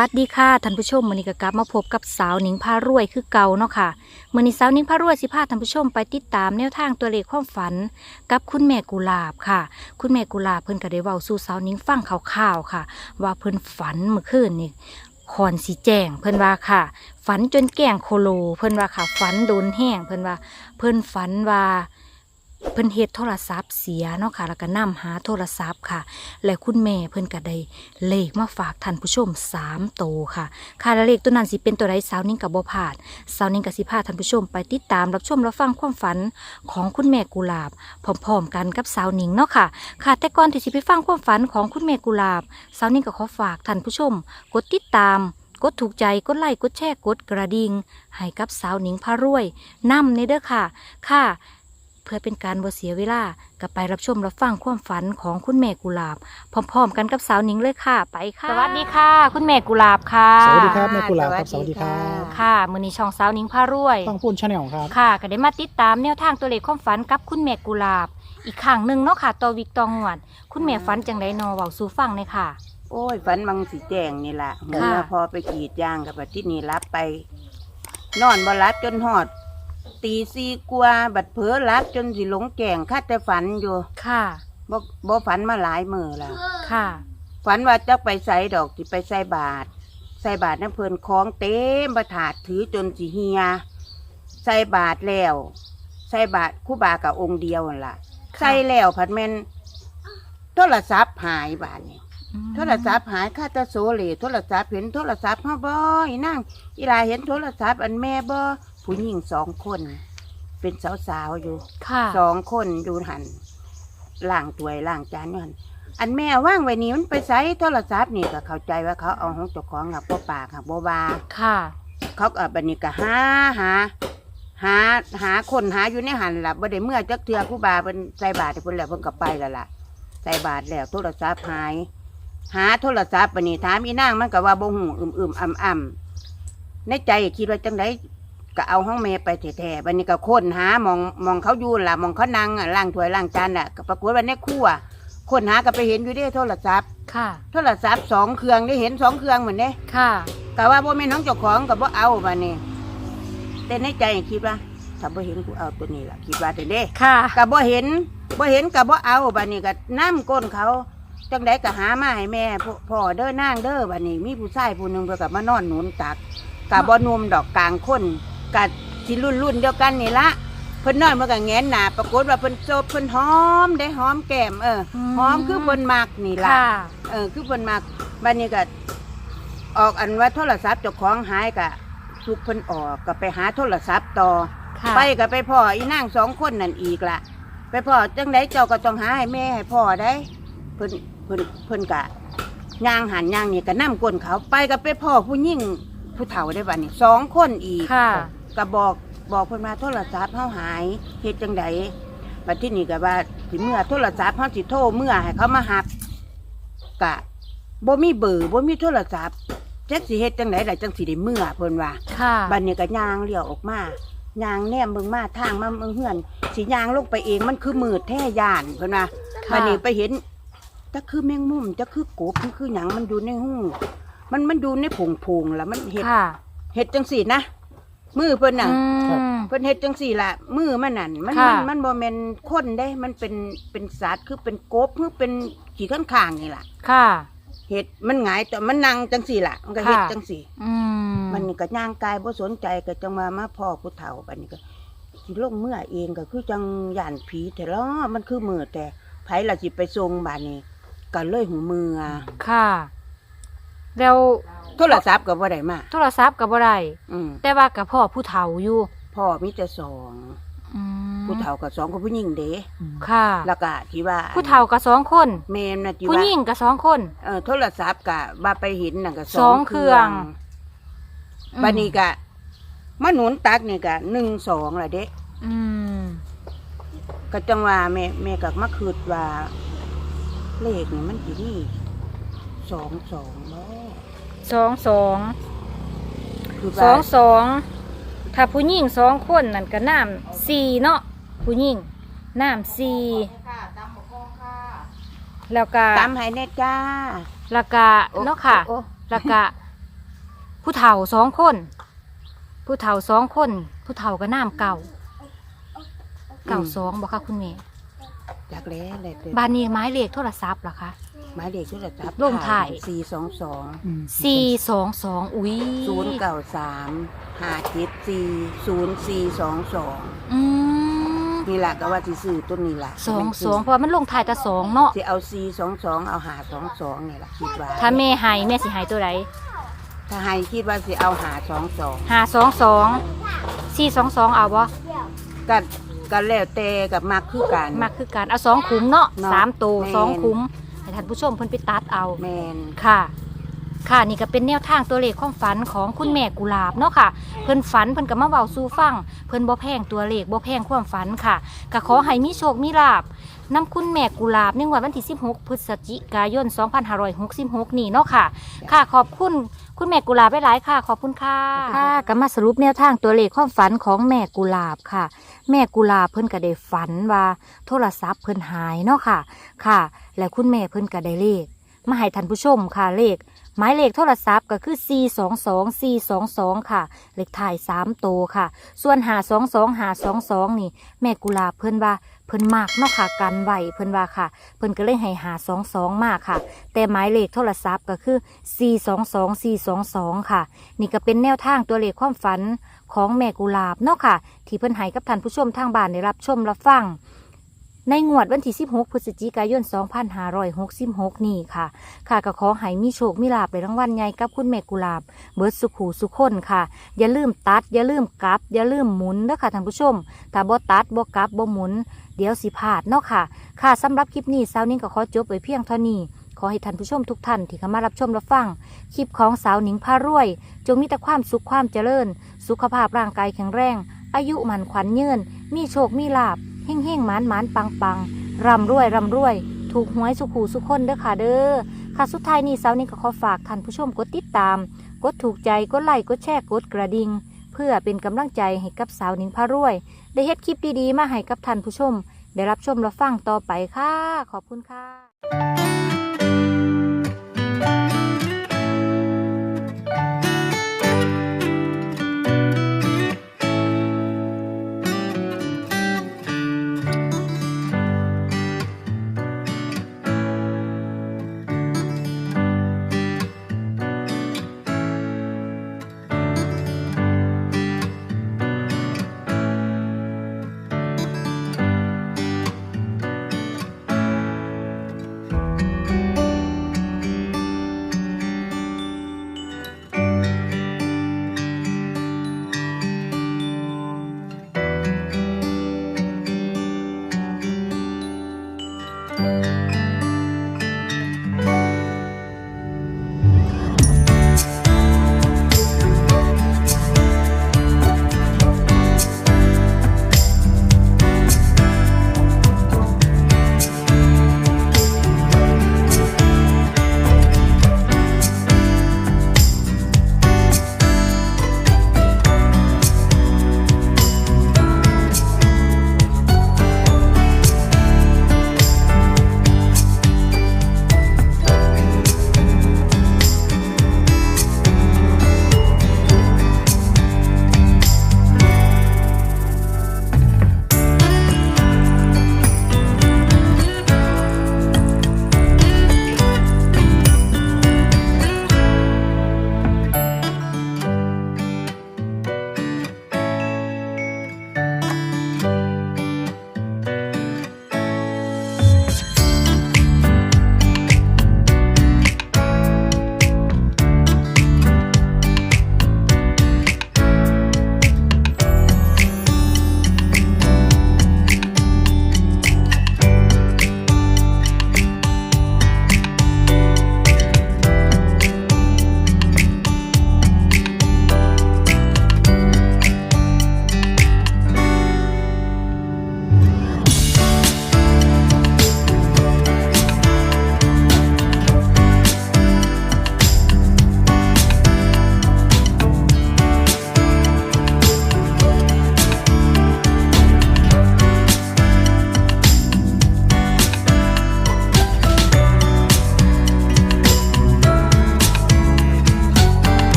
ปัดดีค่ะท่านผู้ชมมือนี้ก็กลับมาพบกับสาวหนิงพารวยคือเก่าเนาะค่ะมือนี้สาวหนิงพารวยสิพาท่านผู้ชมไปติดตามแนวทางตัวเลขความฝัน กับคุณแม่กุหลาบค่ะ คุณแม่กุหลาบเพิ่นก็ได้เว้าสู่สาวหนิงฟังข่าวๆค่ะ ว่าเพิ่นฝันเมื่อคืนนี่คอนสีแจงเพิ่นว่าค่ะ ฝันจนแก่งโคโล เพิ่นว่าค่ะ ฝันโดนแห้งเพิ่นว่า เพิ่นฝันว่า เพิ่นเฮ็ดโทรศัพท์เสียเนาะค่ะ แล้วก็นำหาโทรศัพท์ค่ะ และคุณแม่เพิ่นก็ได้เลขมาฝากท่านผู้ชม3โตวค่ะ ค่ะและเลขตัวนั้นสิเป็นตัวใดสาวนิ่งกับบ่พลาดสาวนิ่งกับสิพาท่านผู้ชมไปติดตามรับชมรับฟังความฝันของคุณแม่กุหลาบพร้อมๆกันกับสาวนิ่งเนาะค่ะ ค่ะ แต่ก่อนที่สิไปฟังความฝันของคุณแม่กุหลาบสาวนิ่งก็ขอฝากท่านผู้ชม กดติดตามกดถูกใจ กดไลค์ กดแชร์ กดกระดิ่ง ให้กับสาวหนิงพารวยนำในเด้อค่ะ ค่ะ พื่อเป็นการบ่เสียเวลาก็ไปรับชมรับฟังความฝันของคุณแม่กุหลาบ พร้อมๆ กันกับสาวหนิงเลยค่ะ ไปค่ะสวัสดีค่ะ คุณแม่กุหลาบค่ะสวัสดีครับแม่กุหลาบครับสสวัวัสสดีดีครับค่ะค่ะมือนี้ช่องสาวหนิงพารวยฟังพูนชาแนลครับค่ะก็ได้มาติดตามแนวทางตัวเลขความฝันกับคุณแม่กุหลาบ อีกครั้งหนึ่งเนาะค่ะต่อวิกตองหวด คุณแม่ฝันจังไดนอเว้าสู่ฟังเลยค่ะ โอ้ยฝันบางสีแจงนี่ล่ะเมื่อพอไปกรีดยางกับบัดที่นี่รับไป นอนบ่รับจนหอด ตีซีกว่าบัดเผลอรับจนสิหลงแก่งคาดแต่ฝันอยู่ค่ะ บ่บ่ฝันมาหลายมือแล้วค่ะ ฝันว่าจะไปใส่ดอกที่ไปใส่บาท ใส่บาทน้ำเพลินคล้องเต็มประถาดถือจนสิเฮีย ใส่บาทแล้ว ใส่บาทคู่บากับองค์เดียวนั่นล่ะ ใส่แล้วผัดแม่นโทรศัพท์หายบาทนี่โทรศัพท์หายค่าตะโซเลโทรศัพท์เห็นโทรศัพท์เฮาบ่อีนั่งอีลาเห็นโทรศัพท์อันแม่บ่ ผู้หญิงสองคน เป็นสาวๆอยู่ค่ะ สองคนอยู่หันล่างถ้วยล่างจานอยู่หันอันแม่ว่างไว้นี่มันไปใส่โทรศัพท์นี่ก็เข้าใจว่าเขาเอาของเจ้าของกับบ่ปากกับบ่ว่าค่ะ เขาก็บัดนี้ก็หาหาหาหาคนหาอยู่ในหันล่ะบ่ได้เมื่อจักเทื่อครูบาเพิ่นใส่บาตรให้เพิ่นแล้วเพิ่นก็ไปแล้วล่ะใส่บาตรแล้วโทรศัพท์หาย หาโทรศัพท์ปนี้ถามอีนางมันก็ว่าบ่หูอึมๆอ่ำๆในใจคิดว่าจังได ก็เอาห้องแม่ไปแท้ๆบัดนี้ก็ค้นหามองมองเขาอยู่ล่ะมองเขานั่งอะล้างถ้วยล้างจานน่ะก็ปรากฏว่าในครัวค้นหาก็ไปเห็นอยู่เด้โทรศัพท์ ค่ะ โทรศัพท์สองเครื่องได้เห็นสองเครื่องเหมือนเด้ค่ะ ก็ว่าบ่แม่นของเจ้าของก็บ่เอาบัดนี้แต่ในใจคิดว่าถ้าบ่เห็นกูเอาตัวนี้ล่ะคิดว่าแต่เด้ ค่ะ ก็บ่เห็นบ่เห็นก็บ่เอาบัดนี้ก็น้ำก้นเขาจังไดก็หามาให้แม่พ่อพ่อเด้อนางเด้อบัดนี้มีผู้ชายผู้หนึงเพิ่นก็มานอนหนุนตักก็บ่หนุ่มดอกกลางคน ก็สิรุ่นรุ่นๆเดียวกันนี่ละเพิ่นนอนมันก็แงนหน้าปรากฏว่าเพิ่นโซบเพิ่นหอมได้หอมแก้มเอออม หอมคือเพิ่นมักนี่ล่ะค่ะ เออคือเพิ่นมักบัดนี้ก็ออกอันว่าโทรศัพท์เจ้าของหายก็ทุกเพิ่นออกก็ไปหาโทรศัพท์ต่อ ค่ะ ไปก็ไปพ่ออีนางสองคนนั่นอีกละไปพ่อจังไดเจ้าก็ต้องหาให้แม่ให้พ่อได้เพิ่นเพิ่นเพิ่นกะย่างหันย่างนี่ก็นํก้นเขาไปก็ไปพ่อผู้ยิ่งผู้เฒ่าได้บัดนี้สองคนอีกค่ะ ก็บอกบอกเพิ่นมาโทรศัพท์เฮาหายเฮ็ดจังไดบัดที่นี่ก็ว่าสิเมื่อโทรศัพท์เฮาสิโทรเมื่อให้เขามาหับกะบ่มีเบอร์บ่มีโทรศัพท์จักสิเฮ็ดจังไดล่ะจังสิได้เมื่อเพิ่นว่าค่ะบัดนี้ก็ย่างเลี้ยวออกมายางแนมเบิ่งมาทางมาเมืองเฮือนสิย่างลงไปเองมันคือมืดแท้ย่านเพิ่นว่าค่ะบัดนี้ไปเห็นจะคือแมงมุมจะคือกบมันคือหยังมันอยู่ในหูมันมันอยู่ในผงผงๆแล้วมันเห็ดค่ะเห็ดจังสี่นะ มือเพิ่นน่ะอืมเพิ่นเฮ็ดจังสี่ล่ะมือมันนั่นมันค่ะมันมันบ่แม่นคนเด้ มันเป็นเป็นสัตว์คือเป็นกบคือเป็นขี้ข้างข้างๆนี่ล่ะค่ะเห็ดมันหงายแต่มันนั่งจังสี่ล่ะ มันก็เฮ็ดค่ะ จังสี่ อืมมันนี่ก็ย่างกายบ่สนใจก็จังมามาพ่อผู้เฒ่าบัดนี้ก็สิลงเมื่อเองก็คือจังย่านผีแต่ละมันคือมือแต่ไผล่ะสิไปส่งบัดนี้ก็เลยหูมือ ค่ะ แล้ว โทรศัพท์ก็บ่ได้มาโทรศัพท์กับบ่ได้อืมแต่ว่ากับพ่อผู้เฒ่าอยู่พ่อมีแต่สองอืมผู้เฒ่าก็สองก็ผู้หญิงเด้ค่ะแล้วก็ที่ว่าผู้เฒ่ากับสองคนแม่นน่ะที่ผู้ว่าหญิงกับสองคน เออโทรศัพท์ก็บ่าไปเห็นน่ะก็สองเครื่องบัดนี้ก็มาหนุนตักนี่ก็1 2ล่ะเด้ อืมก็จังว่าแม่แม่ก็มาคิดว่า เลขนี่มันสิมีสองสองบ่ สองสองคือสอว่างสองถ้าผู้หญิงสองคนนั่นก็น้ำสี่เนาะผู้หญิงน้ำสี่แล้วก็ตามให้แน่จ้าแล้วก็เนาะค่ะ โอ้แล้วก็ผู้เฒ่าสองคน ผู้เฒ่าสองคน ผู้เฒ่าก็น้ำเก่าเก่าสองบอกค่ะคุณแม่จากแล้วเลยเด้อบ้านนี้ไม้เลขโทรศัพท์เหรอคะ หมายเลขโทรศัพท์ลงถ่าย สี่สองสองสี่สองสองอุ้ยศูนย์เก้าสามห้าเจ็ดสี่ศูนย์สี่สองสองอืมนี่แหละก็ว่าสิซื้อตัวนี้ล่ะสองสองเพราะว่ามันลงถ่ายแต่สองเนาะสิเอาสี่สองสองเอาหาสองสองนี่แหละคิดว่าถ้าแม่ให้แม่สิให้ตัวไหนถ้าให้คิดว่าสิเอาหาสองสองหาสองสองสี่สองสองเอาบ่ก็ก็แล้วแต่กับมักคือกันมาคือการเอาสองขุมเนาะเนาะสามตัวแม่น สองขุมให้ ท่านผู้ชมเพิ่นไปตัดเอา แมนค่ะ ค่ะนี่ก็เป็นแนวทางตัวเลขความฝันของคุณแม่กุหลาบเนาะค่ะ เพิ่นฝันเพิ่นก็มาเว้าสู่ฟัง เพิ่นบ่แพงตัวเลขบ่แพงความฝันค่ะก็ขอให้มีโชคมีลาบนํคุณแม่กุหลาบในงวดวันที่ 16 พฤศจิกายน 2566 นี่เนาะค่ะ ค่ะขอบคุณคุณแม่กุหลาบหลายๆค่ะ ขอบคุณค่ะ ค่ะก็มาสรุปแนวทางตัวเลขความฝันของแม่กุหลาบค่ะ แม่กุลาเพิ่นก็ได้ฝันว่า โทรศัพท์เพิ่นหายเนาะค่ะ ค่ะ และคุณแม่เพิ่นก็ได้เลข มาให้ท่านผู้ชมค่ะเลข หมายเลขโทรศัพท์ก็คือ 422 422 ค่ะ เลขถ่าย3โตวค่ะ ส่วนหา22หา22 นี่ แม่กุลาเพิ่นว่า เพิ่นมากเนาะค่ะกันไหวเพิ่นว่าค่ะ เพิ่นก็เลยให้หาสองสองมากค่ะ แต่หมายเลขโทรศัพท์ก็คือ 422 422 ค่ะ นี่ก็เป็นแนวทางตัวเลขความฝันของแม่กุหลาบเนาะค่ะ ที่เพิ่นให้กับท่านผู้ชมทางบ้านได้รับชมรับฟัง ในงวดวันที่ 16 พฤศจิกายน 2566 นี่ค่ะ ค่ะก็ขอให้มีโชค มีลาบในรางวัลใหญ่กับคุณแม่กุหลาบ เบิร์ดสุขูสุขคนค่ะ อย่าลืมตัด อย่าลืมกลับ อย่าลืมหมุนเด้อค่ะท่านผู้ชม ถ้าบ่ตัดบ่กลับบ่หมุน เดี๋ยวสิพลาดเนาะค่ะ ค่ะสำหรับคลิปนี้สาวนิ้งก็ขอจบไว้เพียงเท่านี้ขอให้ท่านผู้ชมทุกท่านที่เข้ามารับชมรับฟัง คลิปของสาวหนิงพารวย จงมีแต่ความสุขความเจริญ สุขภาพร่างกายแข็งแรง อายุมันขวัญเยืนมีโชคมีลาบ เฮ่งเฮ่งหมานหมานปังปังร่ำรวยร่ำรวย ถูกหวยสุขูสุขคนเด้อค่ะเด้อค่ะสุดท้ายนี้เสาร์นี้ก็ขอฝากท่านผู้ชมกดติดตาม กดถูกใจกดไลค์กดแชร์กดกระดิ่งเพื่อเป็นกำลังใจให้กับสาวนิงพารวย ได้เฮ็ดคลิปดีๆ มาให้กับท่านผู้ชม ได้รับชมรับฟังต่อไปค่ะ ขอบคุณค่ะ